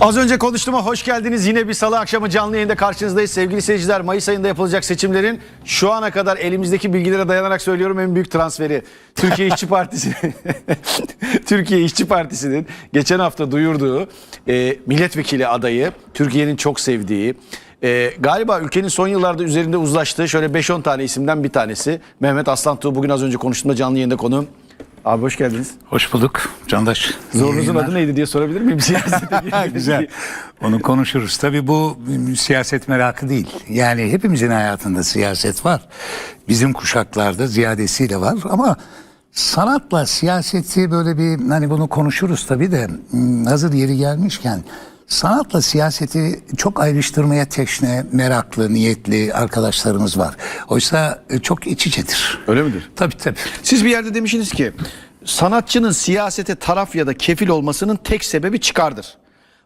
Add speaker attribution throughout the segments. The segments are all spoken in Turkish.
Speaker 1: Az önce konuştuğuma hoş geldiniz. Yine bir salı akşamı canlı yayında karşınızdayız. Sevgili seyirciler Mayıs ayında yapılacak seçimlerin şu ana kadar elimizdeki bilgilere dayanarak söylüyorum en büyük transferi. Türkiye İşçi Partisi Türkiye İşçi Partisi'nin geçen hafta duyurduğu e, milletvekili adayı Türkiye'nin çok sevdiği e, galiba ülkenin son yıllarda üzerinde uzlaştığı şöyle 5-10 tane isimden bir tanesi Mehmet Aslantuğ bugün az önce konuştuğumda canlı yayında konuğum. Abi hoş geldiniz.
Speaker 2: Hoş bulduk Candaş.
Speaker 1: Zorunuzun adı neydi diye sorabilir miyim? Siyasete
Speaker 2: Güzel. Onu konuşuruz. Tabii bu siyaset merakı değil. Yani hepimizin hayatında siyaset var. Bizim kuşaklarda ziyadesiyle var ama sanatla siyaseti böyle bir hani bunu konuşuruz tabii de m, hazır yeri gelmişken sanatla siyaseti çok ayrıştırmaya teşne, meraklı, niyetli arkadaşlarımız var. Oysa e, çok iç içedir.
Speaker 1: Öyle midir?
Speaker 2: Tabii tabii.
Speaker 1: Siz bir yerde demişsiniz ki sanatçının siyasete taraf ya da kefil olmasının tek sebebi çıkardır.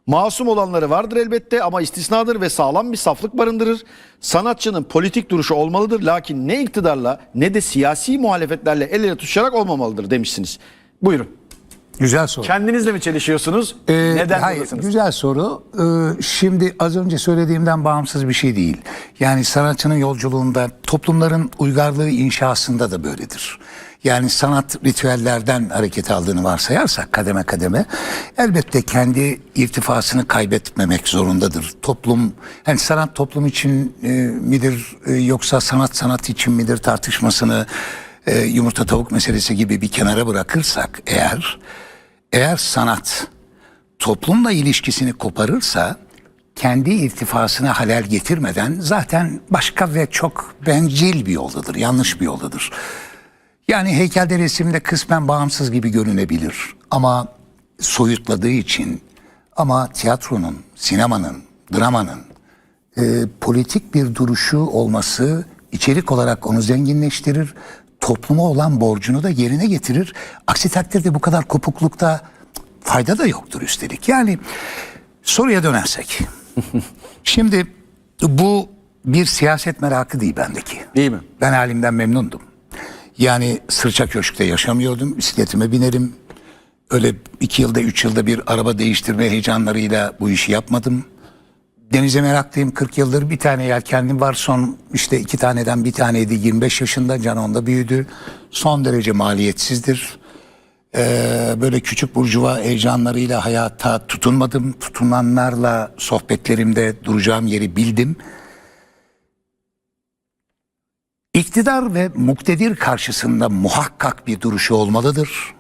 Speaker 1: Masum olanları vardır elbette ama istisnadır ve sağlam bir saflık barındırır. Sanatçının politik duruşu olmalıdır lakin ne iktidarla ne de siyasi muhalefetlerle el ele tutuşarak olmamalıdır demişsiniz. Buyurun.
Speaker 2: Güzel soru.
Speaker 1: Kendinizle mi çelişiyorsunuz?
Speaker 2: Ee,
Speaker 1: Neden
Speaker 2: hayır,
Speaker 1: buradasınız?
Speaker 2: Güzel soru. Ee, şimdi az önce söylediğimden bağımsız bir şey değil. Yani sanatçının yolculuğunda toplumların uygarlığı inşasında da böyledir. Yani sanat ritüellerden hareket aldığını varsayarsak kademe kademe elbette kendi irtifasını kaybetmemek zorundadır. Toplum yani sanat toplum için e, midir e, yoksa sanat sanat için midir tartışmasını e, yumurta tavuk meselesi gibi bir kenara bırakırsak eğer eğer sanat toplumla ilişkisini koparırsa kendi irtifasına halel getirmeden zaten başka ve çok bencil bir yoldadır, yanlış bir yoldadır. Yani heykelde resimde kısmen bağımsız gibi görünebilir ama soyutladığı için ama tiyatronun, sinemanın, dramanın e, politik bir duruşu olması içerik olarak onu zenginleştirir. Topluma olan borcunu da yerine getirir. Aksi takdirde bu kadar kopuklukta fayda da yoktur üstelik. Yani soruya dönersek. Şimdi bu bir siyaset merakı değil bendeki.
Speaker 1: Değil mi?
Speaker 2: Ben halimden memnundum. Yani sırça köşkte yaşamıyordum. Bisikletime binerim. Öyle iki yılda üç yılda bir araba değiştirme heyecanlarıyla bu işi yapmadım. Denize meraklıyım 40 yıldır bir tane yelkenlim var son işte iki taneden bir taneydi 25 yaşında can onda büyüdü. Son derece maliyetsizdir. Ee, böyle küçük burjuva heyecanlarıyla hayata tutunmadım. Tutunanlarla sohbetlerimde duracağım yeri bildim. İktidar ve muktedir karşısında muhakkak bir duruşu olmalıdır.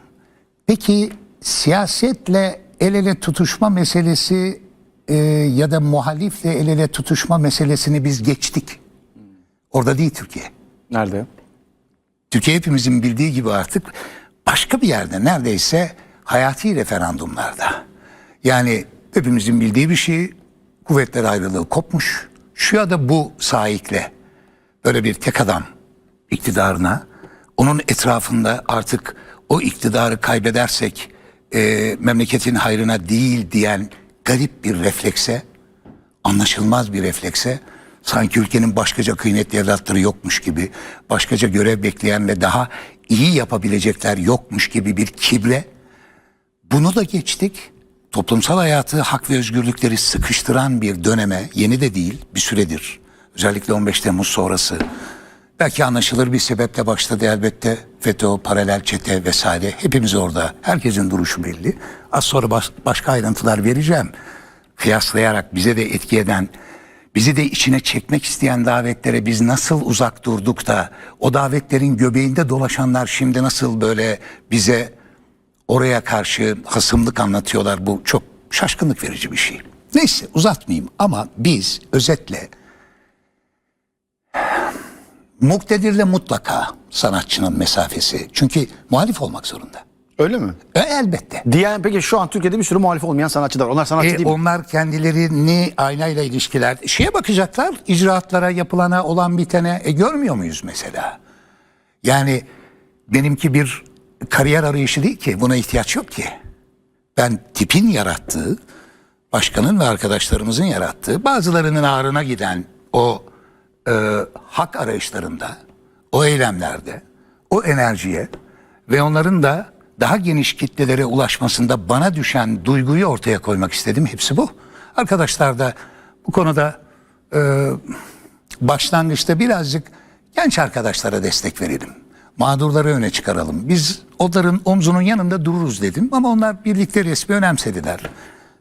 Speaker 2: Peki siyasetle el ele tutuşma meselesi e, ya da muhalifle el ele tutuşma meselesini biz geçtik. Orada değil Türkiye.
Speaker 1: Nerede?
Speaker 2: Türkiye hepimizin bildiği gibi artık başka bir yerde neredeyse hayati referandumlarda. Yani hepimizin bildiği bir şey kuvvetler ayrılığı kopmuş. Şu ya da bu sahikle böyle bir tek adam iktidarına onun etrafında artık o iktidarı kaybedersek e, memleketin hayrına değil diyen garip bir reflekse anlaşılmaz bir reflekse sanki ülkenin başkaca kıymetli evlatları yokmuş gibi, başkaca görev bekleyen ve daha iyi yapabilecekler yokmuş gibi bir kibre bunu da geçtik. Toplumsal hayatı, hak ve özgürlükleri sıkıştıran bir döneme, yeni de değil, bir süredir. Özellikle 15 Temmuz sonrası. Belki anlaşılır bir sebeple başladı elbette. FETÖ, paralel çete vesaire. Hepimiz orada. Herkesin duruşu belli. Az sonra baş- başka ayrıntılar vereceğim. Kıyaslayarak bize de etki eden, bizi de içine çekmek isteyen davetlere biz nasıl uzak durduk da o davetlerin göbeğinde dolaşanlar şimdi nasıl böyle bize oraya karşı hasımlık anlatıyorlar. Bu çok şaşkınlık verici bir şey. Neyse uzatmayayım ama biz özetle muktedirle mutlaka sanatçının mesafesi. Çünkü muhalif olmak zorunda.
Speaker 1: Öyle mi?
Speaker 2: E, elbette.
Speaker 1: Diyen peki şu an Türkiye'de bir sürü muhalif olmayan sanatçılar. Onlar sanatçı
Speaker 2: E,
Speaker 1: değil mi?
Speaker 2: onlar kendilerini aynayla ilişkiler şeye bakacaklar icraatlara yapılana olan bitene e, görmüyor muyuz mesela? Yani benimki bir kariyer arayışı değil ki buna ihtiyaç yok ki. Ben tipin yarattığı başkanın ve arkadaşlarımızın yarattığı bazılarının ağrına giden o e, hak arayışlarında o eylemlerde o enerjiye ve onların da daha geniş kitlelere ulaşmasında bana düşen duyguyu ortaya koymak istedim. Hepsi bu. Arkadaşlar da bu konuda e, başlangıçta birazcık genç arkadaşlara destek verelim. Mağdurları öne çıkaralım. Biz onların omzunun yanında dururuz dedim ama onlar birlikte resmi önemsediler.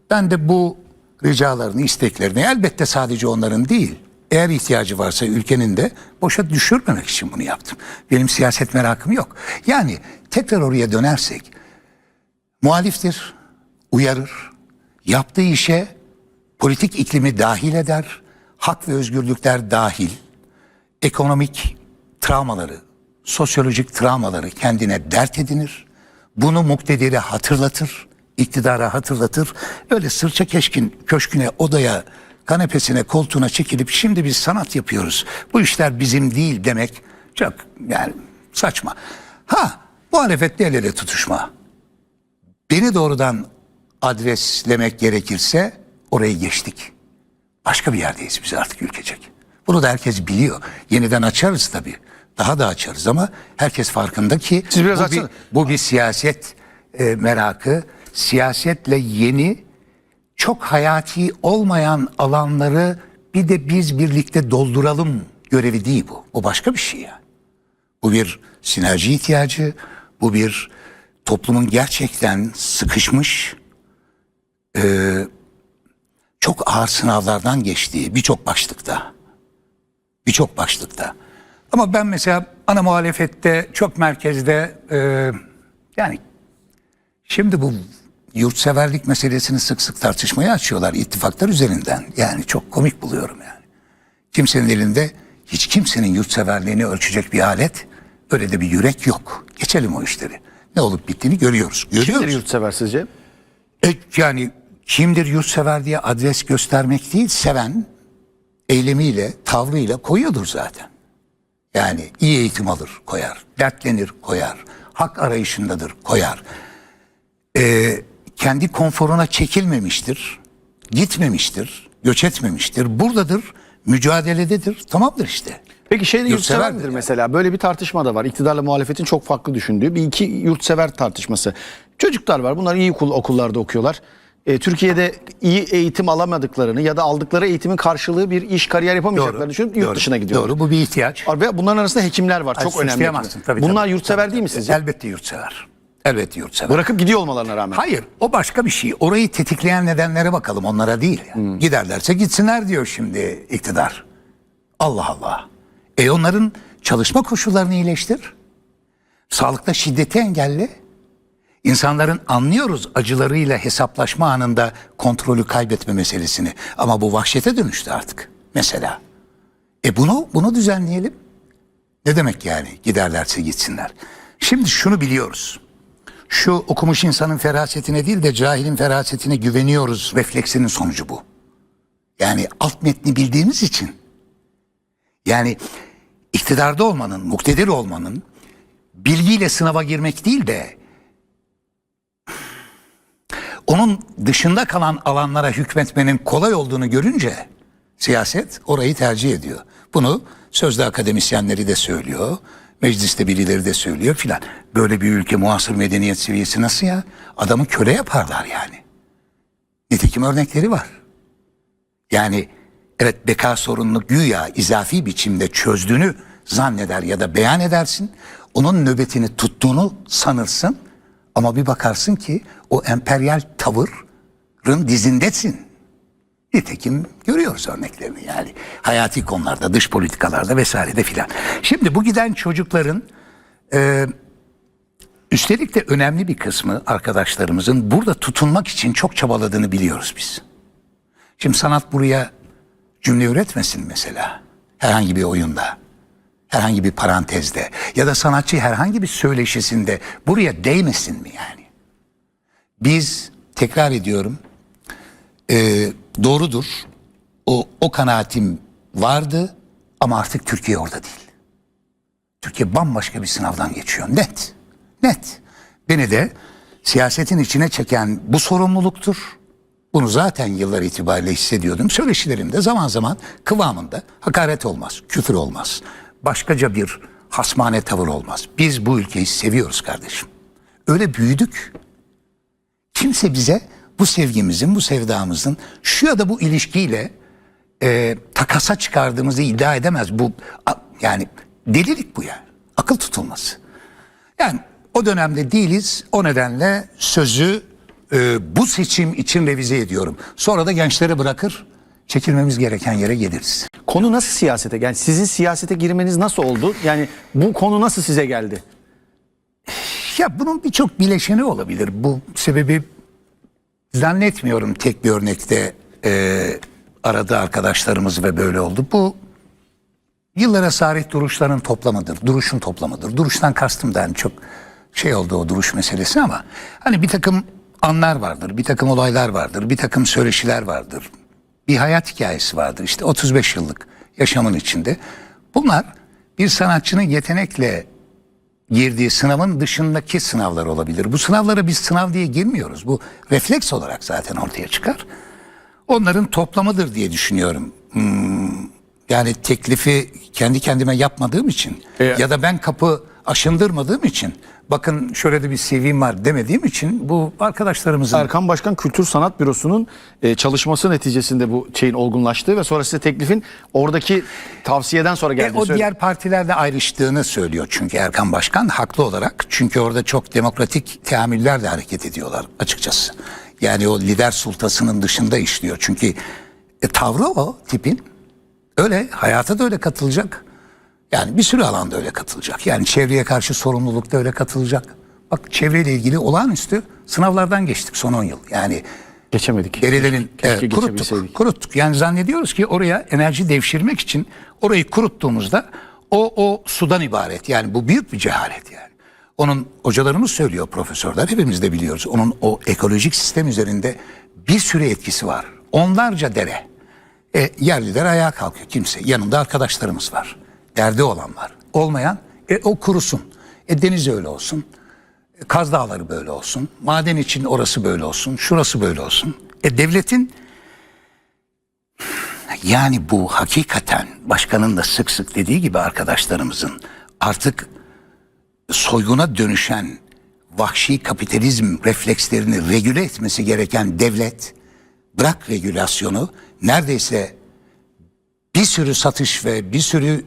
Speaker 2: Ben de bu ricalarını, isteklerini elbette sadece onların değil, eğer ihtiyacı varsa ülkenin de boşa düşürmemek için bunu yaptım. Benim siyaset merakım yok. Yani tekrar oraya dönersek muhaliftir, uyarır, yaptığı işe politik iklimi dahil eder, hak ve özgürlükler dahil, ekonomik travmaları, sosyolojik travmaları kendine dert edinir. Bunu muktedire hatırlatır, iktidara hatırlatır. Öyle sırça keşkin köşküne, odaya, kanepesine, koltuğuna çekilip şimdi biz sanat yapıyoruz. Bu işler bizim değil demek çok yani saçma. Ha muhalefetle el ele tutuşma. Beni doğrudan adreslemek gerekirse orayı geçtik. Başka bir yerdeyiz biz artık ülkecek. Bunu da herkes biliyor. Yeniden açarız tabii. Daha da açarız ama herkes farkında ki
Speaker 1: Siz biraz
Speaker 2: bu, bir, bu bir siyaset e, merakı. Siyasetle yeni çok hayati olmayan alanları bir de biz birlikte dolduralım görevi değil bu. Bu başka bir şey yani. Bu bir sinerji ihtiyacı, bu bir toplumun gerçekten sıkışmış, e, çok ağır sınavlardan geçtiği birçok başlıkta. Birçok başlıkta. Ama ben mesela ana muhalefette çok merkezde e, yani şimdi bu yurtseverlik meselesini sık sık tartışmaya açıyorlar ittifaklar üzerinden. Yani çok komik buluyorum yani. Kimsenin elinde hiç kimsenin yurtseverliğini ölçecek bir alet, öyle de bir yürek yok. Geçelim o işleri. Ne olup bittiğini görüyoruz. Görüyoruz.
Speaker 1: Kimdir yurtsever sizce?
Speaker 2: E, yani kimdir yurtsever diye adres göstermek değil, seven eylemiyle, tavrıyla koyuyordur zaten. Yani iyi eğitim alır, koyar. Dertlenir, koyar. Hak arayışındadır, koyar. E, kendi konforuna çekilmemiştir, gitmemiştir, göç etmemiştir. Buradadır, mücadelededir. Tamamdır işte.
Speaker 1: Peki şey de
Speaker 2: Yurtsever
Speaker 1: midir
Speaker 2: yani.
Speaker 1: mesela? Böyle bir tartışma da var. İktidarla muhalefetin çok farklı düşündüğü bir iki yurtsever tartışması. Çocuklar var. Bunlar iyi okul, okullarda okuyorlar. E, Türkiye'de iyi eğitim alamadıklarını ya da aldıkları eğitimin karşılığı bir iş kariyer yapamayacaklarını düşünüp yurt
Speaker 2: doğru,
Speaker 1: dışına gidiyorlar.
Speaker 2: Doğru, bu bir ihtiyaç.
Speaker 1: Ve bunların arasında hekimler var. Çok
Speaker 2: Ay,
Speaker 1: önemli.
Speaker 2: suçlayamazsın,
Speaker 1: hekimler.
Speaker 2: tabii,
Speaker 1: Bunlar
Speaker 2: tabii.
Speaker 1: yurtsever
Speaker 2: Tabii,
Speaker 1: değil mi sizce?
Speaker 2: Elbette yurtsever. Elbette yurtsever.
Speaker 1: Bırakıp gidiyor olmalarına rağmen.
Speaker 2: Hayır o başka bir şey. Orayı tetikleyen nedenlere bakalım onlara değil. yani. Giderlerse gitsinler diyor şimdi iktidar. Allah Allah. E onların çalışma koşullarını iyileştir. Sağlıkta şiddeti engelle. İnsanların anlıyoruz acılarıyla hesaplaşma anında kontrolü kaybetme meselesini. Ama bu vahşete dönüştü artık mesela. E bunu bunu düzenleyelim. Ne demek yani giderlerse gitsinler. Şimdi şunu biliyoruz şu okumuş insanın ferasetine değil de cahilin ferasetine güveniyoruz refleksinin sonucu bu. Yani alt metni bildiğimiz için yani iktidarda olmanın, muktedir olmanın bilgiyle sınava girmek değil de onun dışında kalan alanlara hükmetmenin kolay olduğunu görünce siyaset orayı tercih ediyor. Bunu sözde akademisyenleri de söylüyor. Mecliste birileri de söylüyor filan. Böyle bir ülke muasır medeniyet seviyesi nasıl ya? Adamı köle yaparlar yani. Nitekim örnekleri var. Yani evet beka sorununu güya izafi biçimde çözdüğünü zanneder ya da beyan edersin. Onun nöbetini tuttuğunu sanırsın. Ama bir bakarsın ki o emperyal tavırın dizindesin. Nitekim görüyoruz örneklerini yani. Hayati konularda, dış politikalarda vesairede filan. Şimdi bu giden çocukların e, üstelik de önemli bir kısmı arkadaşlarımızın burada tutunmak için çok çabaladığını biliyoruz biz. Şimdi sanat buraya cümle üretmesin mesela. Herhangi bir oyunda. Herhangi bir parantezde. Ya da sanatçı herhangi bir söyleşisinde buraya değmesin mi yani? Biz tekrar ediyorum e, doğrudur. O, o kanaatim vardı ama artık Türkiye orada değil. Türkiye bambaşka bir sınavdan geçiyor. Net. Net. Beni de siyasetin içine çeken bu sorumluluktur. Bunu zaten yıllar itibariyle hissediyordum. Söyleşilerimde zaman zaman kıvamında hakaret olmaz, küfür olmaz. Başkaca bir hasmane tavır olmaz. Biz bu ülkeyi seviyoruz kardeşim. öyle büyüdük. Kimse bize bu sevgimizin, bu sevdamızın şu ya da bu ilişkiyle e, takasa çıkardığımızı iddia edemez. Bu a- yani delilik bu yani. Akıl tutulması. Yani o dönemde değiliz. O nedenle sözü e, bu seçim için revize ediyorum. Sonra da gençlere bırakır çekilmemiz gereken yere geliriz.
Speaker 1: Konu nasıl siyasete? Yani sizin siyasete girmeniz nasıl oldu? Yani bu konu nasıl size geldi?
Speaker 2: Ya bunun birçok bileşeni olabilir. Bu sebebi zannetmiyorum tek bir örnekte e, aradı arkadaşlarımız ve böyle oldu. Bu yıllara sahip duruşların toplamıdır. Duruşun toplamıdır. Duruştan kastım da hani çok şey oldu o duruş meselesi ama hani bir takım anlar vardır, bir takım olaylar vardır, bir takım söyleşiler vardır. Bir hayat hikayesi vardır işte 35 yıllık yaşamın içinde. Bunlar bir sanatçının yetenekle girdiği sınavın dışındaki sınavlar olabilir. Bu sınavlara biz sınav diye girmiyoruz. Bu refleks olarak zaten ortaya çıkar. Onların toplamıdır diye düşünüyorum. Hmm, yani teklifi kendi kendime yapmadığım için
Speaker 1: E-
Speaker 2: ya da ben kapı aşındırmadığım için bakın şöyle de bir CV'm var demediğim için bu arkadaşlarımızın
Speaker 1: Erkan Başkan Kültür Sanat Bürosu'nun e, çalışması neticesinde bu şeyin olgunlaştığı ve sonra size teklifin oradaki tavsiyeden sonra
Speaker 2: E,
Speaker 1: geldiğini
Speaker 2: o diğer partilerle ayrıştığını söylüyor çünkü Erkan Başkan haklı olarak. Çünkü orada çok demokratik teamüllerle hareket ediyorlar açıkçası. Yani o lider sultasının dışında işliyor. Çünkü e, tavrı o tipin. Öyle hayata da öyle katılacak. Yani bir sürü alanda öyle katılacak. Yani çevreye karşı sorumlulukta öyle katılacak. Bak çevreyle ilgili olağanüstü sınavlardan geçtik son 10 yıl. Yani
Speaker 1: Geçemedik. Keşke
Speaker 2: evet, kuruttuk, kuruttuk. Yani zannediyoruz ki oraya enerji devşirmek için orayı kuruttuğumuzda o o sudan ibaret. Yani bu büyük bir cehalet yani. Onun hocalarımız söylüyor profesörler hepimiz de biliyoruz. Onun o ekolojik sistem üzerinde bir sürü etkisi var. Onlarca dere. E, yerliler ayağa kalkıyor kimse. Yanında arkadaşlarımız var. Derdi olan var. Olmayan e, o kurusun. E, deniz öyle olsun. E, Kaz Dağları böyle olsun. Maden için orası böyle olsun. Şurası böyle olsun. E devletin yani bu hakikaten başkanın da sık sık dediği gibi arkadaşlarımızın artık soyguna dönüşen vahşi kapitalizm reflekslerini regüle etmesi gereken devlet bırak regülasyonu neredeyse bir sürü satış ve bir sürü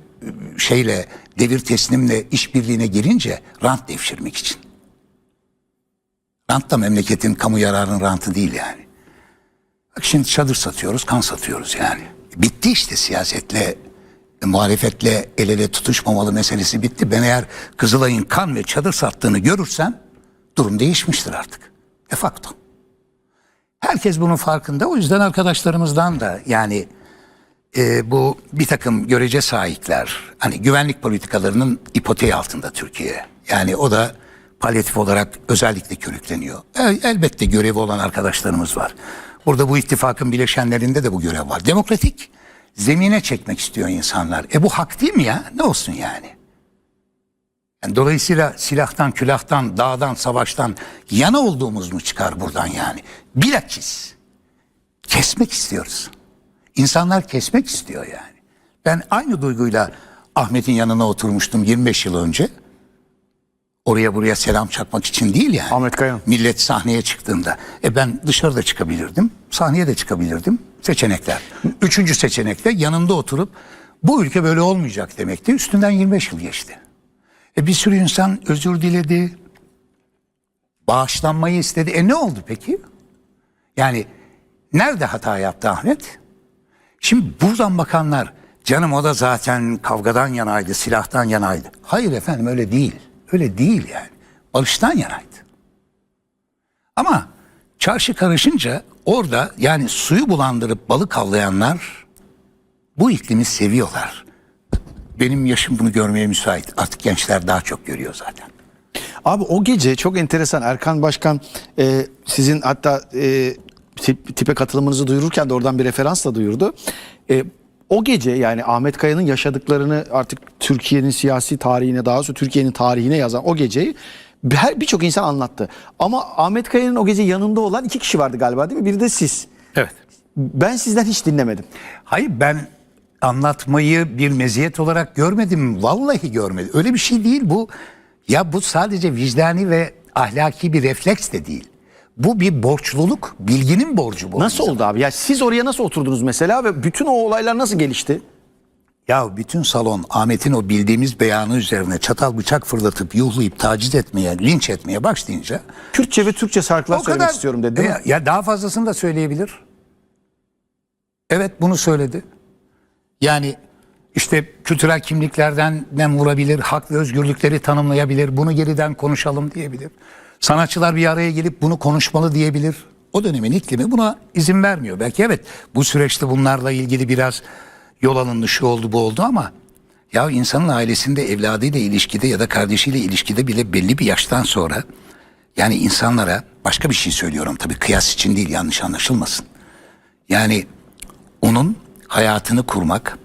Speaker 2: şeyle devir teslimle işbirliğine girince rant devşirmek için. Rant da memleketin kamu yararının rantı değil yani. Bak şimdi çadır satıyoruz, kan satıyoruz yani. Bitti işte siyasetle, e, muhalefetle el ele tutuşmamalı meselesi bitti. Ben eğer Kızılay'ın kan ve çadır sattığını görürsem durum değişmiştir artık. De facto. Herkes bunun farkında. O yüzden arkadaşlarımızdan da yani e, bu bir takım görece sahipler hani güvenlik politikalarının ipoteği altında Türkiye. Yani o da palyatif olarak özellikle körükleniyor. El- elbette görevi olan arkadaşlarımız var. Burada bu ittifakın bileşenlerinde de bu görev var. Demokratik zemine çekmek istiyor insanlar. E bu hak değil mi ya? Ne olsun yani? Yani dolayısıyla silahtan, külahtan, dağdan, savaştan yana olduğumuz mu çıkar buradan yani? Bilakis kesmek istiyoruz. İnsanlar kesmek istiyor yani. Ben aynı duyguyla Ahmet'in yanına oturmuştum 25 yıl önce. Oraya buraya selam çakmak için değil yani.
Speaker 1: Ahmet Kayan.
Speaker 2: Millet sahneye çıktığında. E ben dışarıda çıkabilirdim. Sahneye de çıkabilirdim. Seçenekler. Üçüncü seçenekte yanında oturup bu ülke böyle olmayacak demekti. Üstünden 25 yıl geçti. E bir sürü insan özür diledi. Bağışlanmayı istedi. E ne oldu peki? Yani nerede hata yaptı Ahmet? Şimdi buradan bakanlar canım o da zaten kavgadan yanaydı, silahtan yanaydı. Hayır efendim öyle değil. Öyle değil yani. Barıştan yanaydı. Ama çarşı karışınca orada yani suyu bulandırıp balık avlayanlar bu iklimi seviyorlar. Benim yaşım bunu görmeye müsait. Artık gençler daha çok görüyor zaten.
Speaker 1: Abi o gece çok enteresan Erkan Başkan e, sizin hatta e, tip- tipe katılımınızı duyururken de oradan bir referansla duyurdu. E, o gece yani Ahmet Kaya'nın yaşadıklarını artık Türkiye'nin siyasi tarihine daha doğrusu Türkiye'nin tarihine yazan o geceyi her birçok insan anlattı. Ama Ahmet Kaya'nın o gece yanında olan iki kişi vardı galiba değil mi? Biri de siz.
Speaker 2: Evet.
Speaker 1: Ben sizden hiç dinlemedim.
Speaker 2: Hayır ben anlatmayı bir meziyet olarak görmedim. Vallahi görmedim. Öyle bir şey değil bu. Ya bu sadece vicdani ve ahlaki bir refleks de değil. Bu bir borçluluk, bilginin borcu bu.
Speaker 1: Nasıl oldu abi? Ya siz oraya nasıl oturdunuz mesela ve bütün o olaylar nasıl gelişti?
Speaker 2: Ya bütün salon Ahmet'in o bildiğimiz beyanı üzerine çatal bıçak fırlatıp yuhlayıp taciz etmeye, linç etmeye başlayınca
Speaker 1: Kürtçe ve Türkçe şarkılar
Speaker 2: o
Speaker 1: söylemek
Speaker 2: kadar
Speaker 1: istiyorum dedi değil mi?
Speaker 2: ya, ya daha fazlasını da söyleyebilir. Evet bunu söyledi. Yani işte kültürel kimliklerden nem vurabilir, hak ve özgürlükleri tanımlayabilir, bunu geriden konuşalım diyebilir. Sanatçılar bir araya gelip bunu konuşmalı diyebilir. O dönemin iklimi buna izin vermiyor. Belki evet bu süreçte bunlarla ilgili biraz yol alındı, şu oldu bu oldu ama ya insanın ailesinde evladıyla ilişkide ya da kardeşiyle ilişkide bile belli bir yaştan sonra yani insanlara başka bir şey söylüyorum tabii kıyas için değil yanlış anlaşılmasın. Yani onun hayatını kurmak,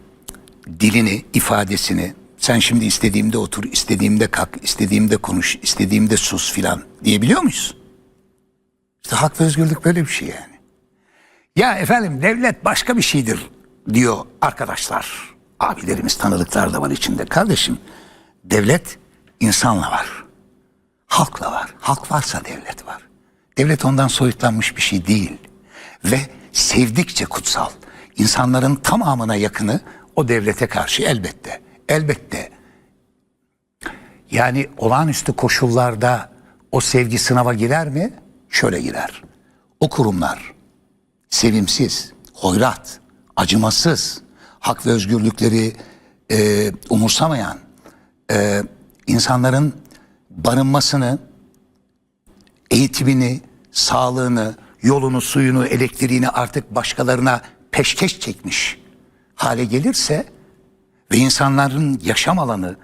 Speaker 2: dilini, ifadesini sen şimdi istediğimde otur, istediğimde kalk, istediğimde konuş, istediğimde sus filan diyebiliyor muyuz? İşte hak ve özgürlük böyle bir şey yani. Ya efendim devlet başka bir şeydir diyor arkadaşlar. Abilerimiz tanıdıklar da var içinde. Kardeşim devlet insanla var. Halkla var. Halk varsa devlet var. Devlet ondan soyutlanmış bir şey değil. Ve sevdikçe kutsal. İnsanların tamamına yakını o devlete karşı elbette. Elbette. Yani olağanüstü koşullarda o sevgi sınava girer mi? Şöyle girer. O kurumlar sevimsiz, hoyrat, acımasız, hak ve özgürlükleri e, umursamayan, e, insanların barınmasını, eğitimini, sağlığını, yolunu, suyunu, elektriğini artık başkalarına peşkeş çekmiş hale gelirse ve insanların yaşam alanı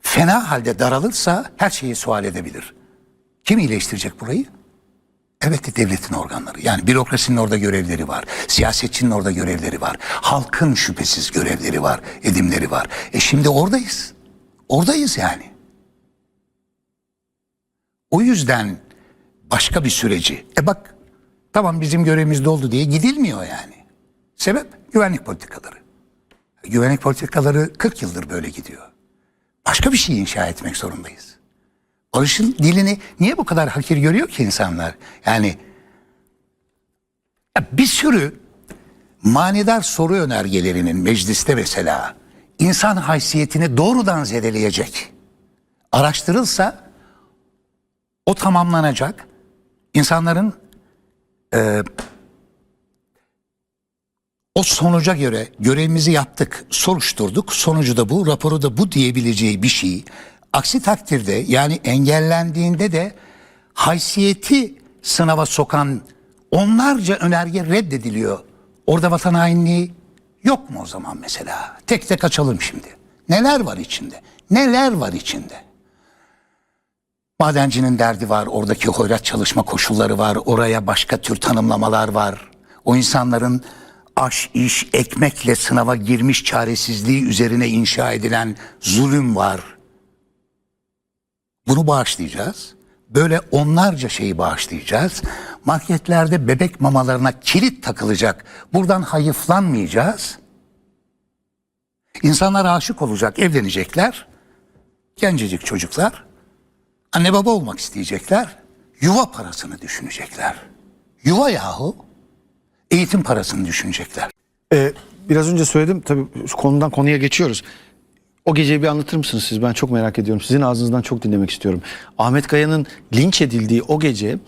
Speaker 2: fena halde daralırsa her şeyi sual edebilir. Kim iyileştirecek burayı? Elbette devletin organları. Yani bürokrasinin orada görevleri var. Siyasetçinin orada görevleri var. Halkın şüphesiz görevleri var, edimleri var. E şimdi oradayız. Oradayız yani. O yüzden başka bir süreci. E bak tamam bizim görevimizde oldu diye gidilmiyor yani. Sebep güvenlik politikaları. Güvenlik politikaları 40 yıldır böyle gidiyor. Başka bir şey inşa etmek zorundayız. Barış'ın dilini niye bu kadar hakir görüyor ki insanlar? Yani ya bir sürü manidar soru önergelerinin mecliste mesela insan haysiyetini doğrudan zedeleyecek araştırılsa o tamamlanacak. İnsanların e, o sonuca göre görevimizi yaptık, soruşturduk, sonucu da bu, raporu da bu diyebileceği bir şey. Aksi takdirde yani engellendiğinde de haysiyeti sınava sokan onlarca önerge reddediliyor. Orada vatan hainliği yok mu o zaman mesela? Tek tek açalım şimdi. Neler var içinde? Neler var içinde? Madencinin derdi var, oradaki hoyrat çalışma koşulları var, oraya başka tür tanımlamalar var. O insanların aş, iş, ekmekle sınava girmiş çaresizliği üzerine inşa edilen zulüm var. Bunu bağışlayacağız. Böyle onlarca şeyi bağışlayacağız. Marketlerde bebek mamalarına kilit takılacak. Buradan hayıflanmayacağız. İnsanlar aşık olacak, evlenecekler. Gencecik çocuklar anne baba olmak isteyecekler. Yuva parasını düşünecekler. Yuva yahu. Eğitim parasını düşünecekler.
Speaker 1: Ee, biraz önce söyledim tabii konudan konuya geçiyoruz. O geceyi bir anlatır mısınız siz? Ben çok merak ediyorum. Sizin ağzınızdan çok dinlemek istiyorum. Ahmet Kaya'nın linç edildiği o gece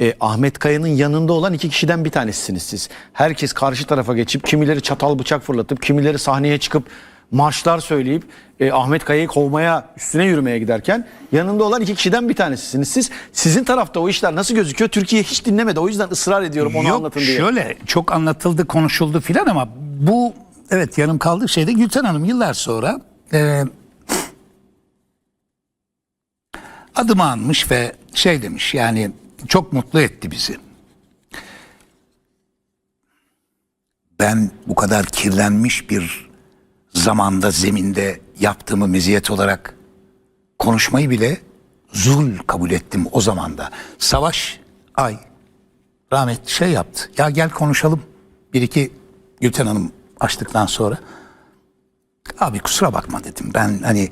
Speaker 1: e, Ahmet Kaya'nın yanında olan iki kişiden bir tanesisiniz siz. Herkes karşı tarafa geçip kimileri çatal bıçak fırlatıp kimileri sahneye çıkıp marşlar söyleyip e, Ahmet Kaya'yı kovmaya üstüne yürümeye giderken yanında olan iki kişiden bir tanesisiniz siz. Sizin tarafta o işler nasıl gözüküyor? Türkiye hiç dinlemedi. O yüzden ısrar ediyorum onu
Speaker 2: Yok
Speaker 1: anlatın diye.
Speaker 2: şöyle çok anlatıldı konuşuldu filan ama bu evet yarım kaldığı şeyde Gülten Hanım yıllar sonra e, adımı anmış ve şey demiş yani çok mutlu etti bizi. Ben bu kadar kirlenmiş bir zamanda zeminde yaptığımı meziyet olarak konuşmayı bile zul kabul ettim o zamanda. Savaş ay rahmet şey yaptı. Ya gel konuşalım. Bir iki Gülten Hanım açtıktan sonra. Abi kusura bakma dedim. Ben hani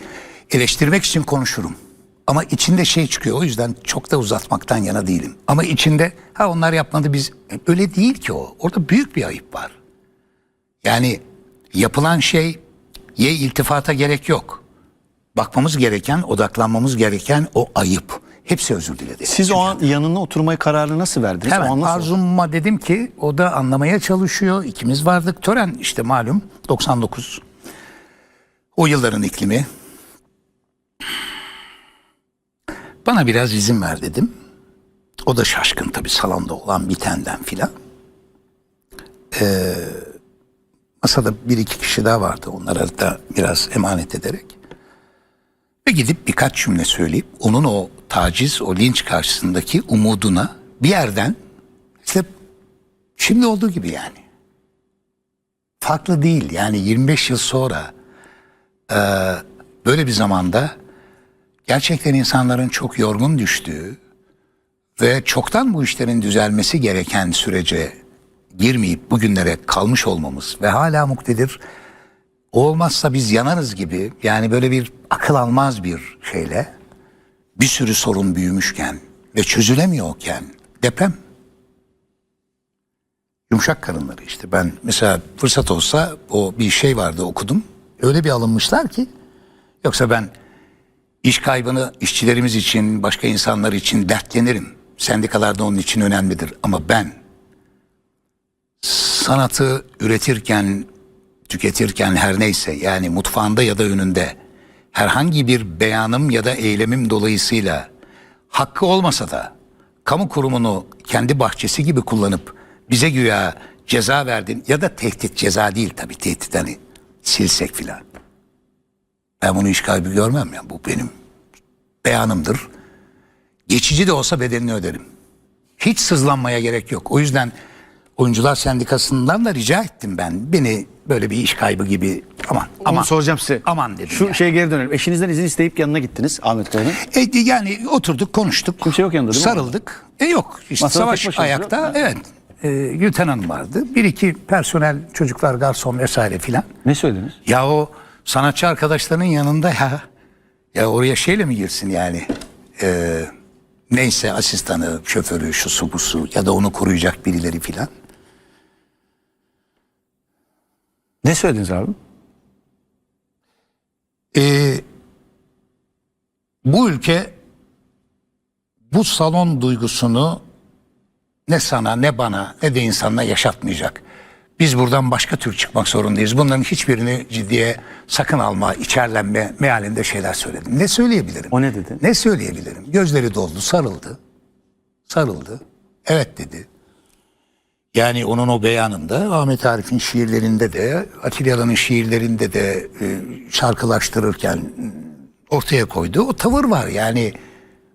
Speaker 2: eleştirmek için konuşurum. Ama içinde şey çıkıyor. O yüzden çok da uzatmaktan yana değilim. Ama içinde ha onlar yapmadı biz öyle değil ki o. Orada büyük bir ayıp var. Yani yapılan şey ye iltifata gerek yok. Bakmamız gereken, odaklanmamız gereken o ayıp. Hepsi özür diledi.
Speaker 1: Siz o an yanına oturmayı kararını nasıl verdiniz? o
Speaker 2: Hemen
Speaker 1: an nasıl?
Speaker 2: Arzum'a dedim ki o da anlamaya çalışıyor. İkimiz vardık. Tören işte malum 99. O yılların iklimi. Bana biraz izin ver dedim. O da şaşkın tabii salonda olan bitenden filan. Ee, masada bir iki kişi daha vardı. Onlara da biraz emanet ederek. Ve gidip birkaç cümle söyleyip onun o taciz, o linç karşısındaki umuduna bir yerden işte şimdi olduğu gibi yani. Farklı değil yani 25 yıl sonra e, böyle bir zamanda gerçekten insanların çok yorgun düştüğü ve çoktan bu işlerin düzelmesi gereken sürece girmeyip bugünlere kalmış olmamız ve hala muktedir. Olmazsa biz yanarız gibi yani böyle bir akıl almaz bir şeyle bir sürü sorun büyümüşken ve çözülemiyorken deprem. Yumuşak karınları işte. Ben mesela fırsat olsa o bir şey vardı okudum. Öyle bir alınmışlar ki yoksa ben iş kaybını işçilerimiz için başka insanlar için dertlenirim sendikalar da onun için önemlidir. Ama ben sanatı üretirken tüketirken her neyse yani mutfağında ya da önünde herhangi bir beyanım ya da eylemim dolayısıyla hakkı olmasa da kamu kurumunu kendi bahçesi gibi kullanıp bize güya ceza verdin ya da tehdit ceza değil tabii tehdit hani silsek filan. Ben bunu iş kaybı görmem ya bu benim beyanımdır. Geçici de olsa bedelini öderim. Hiç sızlanmaya gerek yok. O yüzden Oyuncular Sendikası'ndan da rica ettim ben. Beni böyle bir iş kaybı gibi aman
Speaker 1: Onu
Speaker 2: aman
Speaker 1: soracağım size.
Speaker 2: Aman dedim
Speaker 1: Şu
Speaker 2: yani.
Speaker 1: şeye geri dönelim. Eşinizden izin isteyip yanına gittiniz Ahmet Kaya'nın.
Speaker 2: E, yani oturduk konuştuk.
Speaker 1: Kimse yok yanında değil mi?
Speaker 2: Sarıldık. E yok işte
Speaker 1: Masada tek
Speaker 2: savaş ayakta
Speaker 1: yok.
Speaker 2: evet. E, Gülten Hanım vardı. Bir iki personel çocuklar garson vesaire filan.
Speaker 1: Ne söylediniz?
Speaker 2: Ya o sanatçı arkadaşlarının yanında ya. Ya oraya şeyle mi girsin yani? E, neyse asistanı, şoförü, şu su bu su ya da onu koruyacak birileri filan.
Speaker 1: Ne söylediniz abi?
Speaker 2: Ee, bu ülke bu salon duygusunu ne sana ne bana ne de insanla yaşatmayacak. Biz buradan başka tür çıkmak zorundayız. Bunların hiçbirini ciddiye sakın alma, içerlenme mealinde şeyler söyledim. Ne söyleyebilirim?
Speaker 1: O ne dedi?
Speaker 2: Ne söyleyebilirim? Gözleri doldu, sarıldı. Sarıldı. Evet dedi. Yani onun o beyanında Ahmet Arif'in şiirlerinde de Atilla'nın şiirlerinde de e, şarkılaştırırken ortaya koyduğu o tavır var. Yani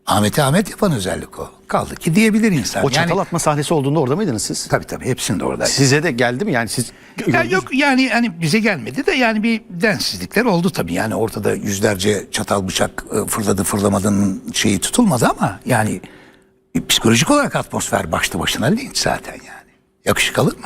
Speaker 2: Ahmet'i Ahmet yapan özellik o. Kaldı ki diyebilir insan.
Speaker 1: O çatal
Speaker 2: yani,
Speaker 1: atma sahnesi olduğunda orada mıydınız siz?
Speaker 2: Tabii tabii hepsinde orada.
Speaker 1: Size de geldi mi? Yani siz
Speaker 2: Ya yok yani hani bize gelmedi de yani bir densizlikler oldu tabii. Yani ortada yüzlerce çatal bıçak e, fırladı fırlamadığının şeyi tutulmadı ama yani psikolojik olarak atmosfer başlı başına linç zaten yani. Yakışık alır mı?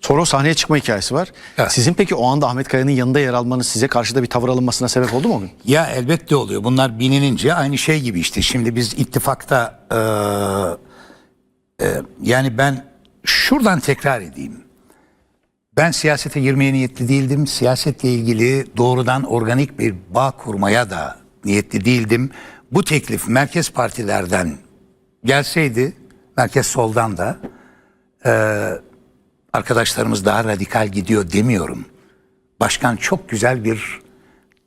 Speaker 1: Sonra o sahneye çıkma hikayesi var.
Speaker 2: Evet.
Speaker 1: Sizin peki o anda Ahmet Kaya'nın yanında yer almanız size karşı da bir tavır alınmasına sebep oldu mu?
Speaker 2: Ya elbette oluyor. Bunlar bilinince aynı şey gibi işte. Şimdi biz ittifakta eee, e, yani ben şuradan tekrar edeyim. Ben siyasete girmeye niyetli değildim. Siyasetle ilgili doğrudan organik bir bağ kurmaya da niyetli değildim. Bu teklif merkez partilerden gelseydi, merkez soldan da eee, arkadaşlarımız daha radikal gidiyor demiyorum. Başkan çok güzel bir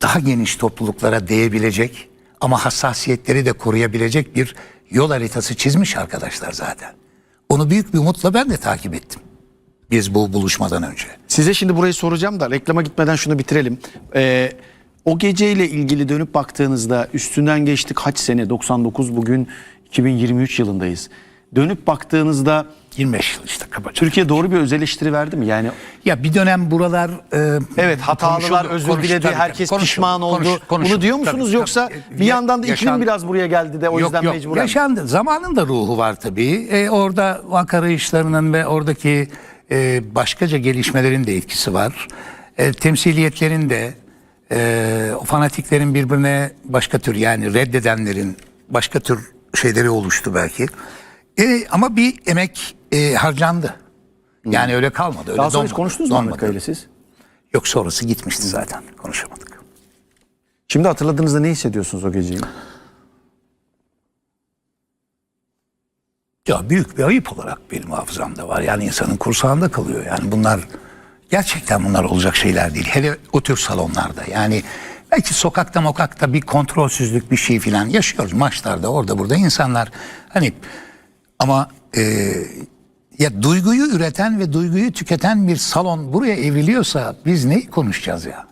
Speaker 2: daha geniş topluluklara değebilecek ama hassasiyetleri de koruyabilecek bir yol haritası çizmiş arkadaşlar zaten. Onu büyük bir umutla ben de takip ettim. Biz bu buluşmadan önce.
Speaker 1: Size şimdi burayı soracağım da reklama gitmeden şunu bitirelim. Ee, o geceyle ilgili dönüp baktığınızda üstünden geçti kaç sene? 99 bugün 2023 yılındayız. Dönüp baktığınızda
Speaker 2: 25 yıl işte kabaca.
Speaker 1: Türkiye doğru bir öz eleştiri verdi mi? Yani
Speaker 2: Ya bir dönem buralar e,
Speaker 1: evet hatalılar
Speaker 2: konuşuldu,
Speaker 1: özür diledi, herkes
Speaker 2: konuşuldu,
Speaker 1: pişman oldu.
Speaker 2: konuş- konuşuldu.
Speaker 1: Bunu diyor musunuz
Speaker 2: Tabii,
Speaker 1: yoksa
Speaker 2: tabii.
Speaker 1: bir yandan da iklim
Speaker 2: Yaşandı.
Speaker 1: biraz buraya geldi de o yüzden
Speaker 2: yok, yok,
Speaker 1: mecburen.
Speaker 2: Yaşandı. Zamanın da ruhu var tabii. E, orada vak arayışlarının ve oradaki e, başkaca gelişmelerin de etkisi var. E, temsiliyetlerin de e, o fanatiklerin birbirine başka tür yani reddedenlerin başka tür şeyleri oluştu belki. E, ama bir emek e, harcandı. Yani öyle kalmadı. Öyle
Speaker 1: Daha sonra hiç
Speaker 2: donmadı,
Speaker 1: konuştunuz mu
Speaker 2: donmadı.
Speaker 1: İle siz?
Speaker 2: Yok sonrası gitmişti zaten. Konuşamadık.
Speaker 1: Şimdi hatırladığınızda ne hissediyorsunuz o geceyi?
Speaker 2: Ya büyük bir ayıp olarak benim hafızamda var. Yani insanın kursağında kalıyor. Yani bunlar gerçekten bunlar olacak şeyler değil. Hele o tür salonlarda. Yani belki sokakta mokakta bir kontrolsüzlük bir şey filan yaşıyoruz. Maçlarda orada burada insanlar hani ama e, ya duyguyu üreten ve duyguyu tüketen bir salon buraya evriliyorsa biz ne konuşacağız ya?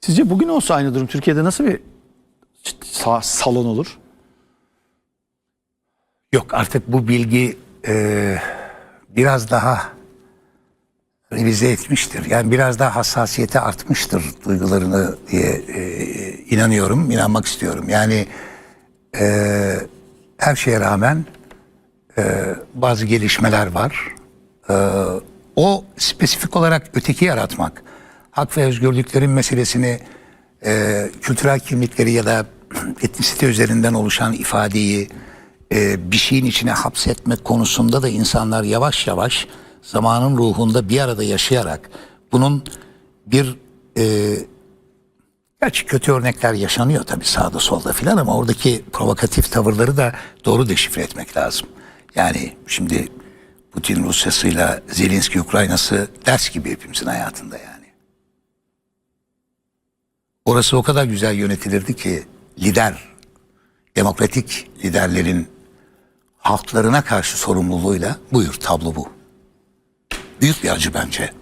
Speaker 1: Sizce bugün olsa aynı durum Türkiye'de nasıl bir sa- salon olur?
Speaker 2: Yok artık bu bilgi e, biraz daha revize etmiştir. Yani biraz daha hassasiyete artmıştır duygularını diye e, inanıyorum, inanmak istiyorum. Yani e, her şeye rağmen e, bazı gelişmeler var. E, o spesifik olarak öteki yaratmak, hak ve özgürlüklerin meselesini e, kültürel kimlikleri ya da etnisite üzerinden oluşan ifadeyi e, bir şeyin içine hapsetmek konusunda da insanlar yavaş yavaş zamanın ruhunda bir arada yaşayarak bunun bir e, gerçi kötü örnekler yaşanıyor tabii sağda solda filan ama oradaki provokatif tavırları da doğru deşifre etmek lazım. Yani şimdi Putin Rusyasıyla Zelenski Ukraynası ders gibi hepimizin hayatında yani. Orası o kadar güzel yönetilirdi ki lider, demokratik liderlerin halklarına karşı sorumluluğuyla buyur tablo bu. Büyük bir acı bence.